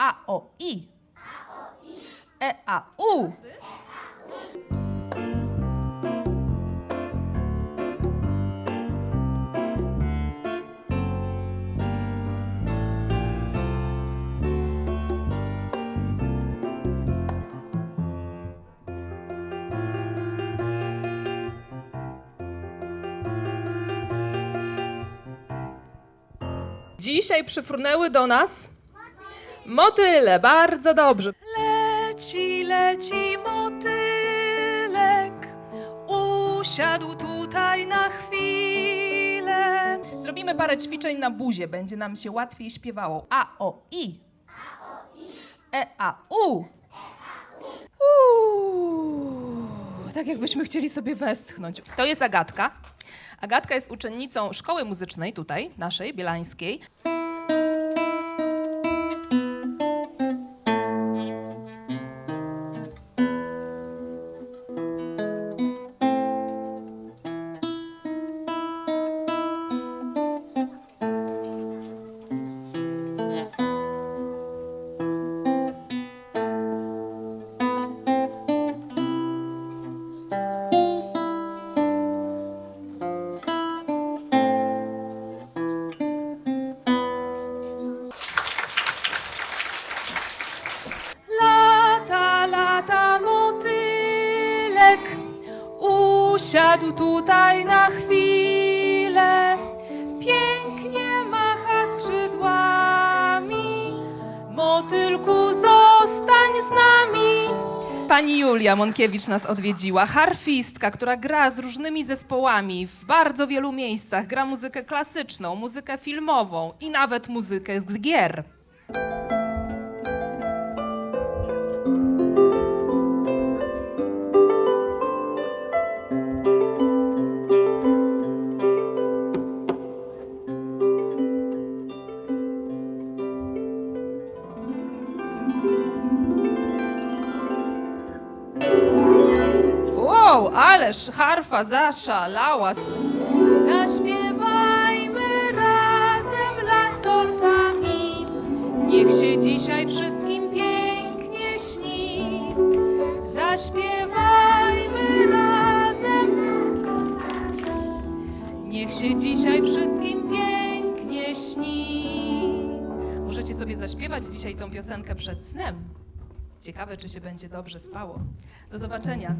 A, O, I. E, A, U. Dzisiaj przyfrunęły do nas motyle, bardzo dobrze. Leci, leci motylek, usiadł tutaj na chwilę. Zrobimy parę ćwiczeń na buzie, będzie nam się łatwiej śpiewało. A, O, I. E, A, U. Uuu, tak jakbyśmy chcieli sobie westchnąć. To jest Agatka. Agatka jest uczennicą szkoły muzycznej tutaj, naszej, bielańskiej. Usiadł tutaj na chwilę. Pięknie macha skrzydłami, motylku zostań z nami. Pani Julia Monkiewicz nas odwiedziła, harfistka, która gra z różnymi zespołami w bardzo wielu miejscach. Gra muzykę klasyczną, muzykę filmową i nawet muzykę z gier. Wow, ależ harfa zaszalała. Zaśpiewajmy razem la sol fa mi. Niech się dzisiaj wszystkim pięknie śni. Zaśpiewajmy razem. Niech się dzisiaj wszystkim pięknie śni. Możecie sobie zaśpiewać dzisiaj tą piosenkę przed snem. Ciekawe, czy się będzie dobrze spało. Do zobaczenia.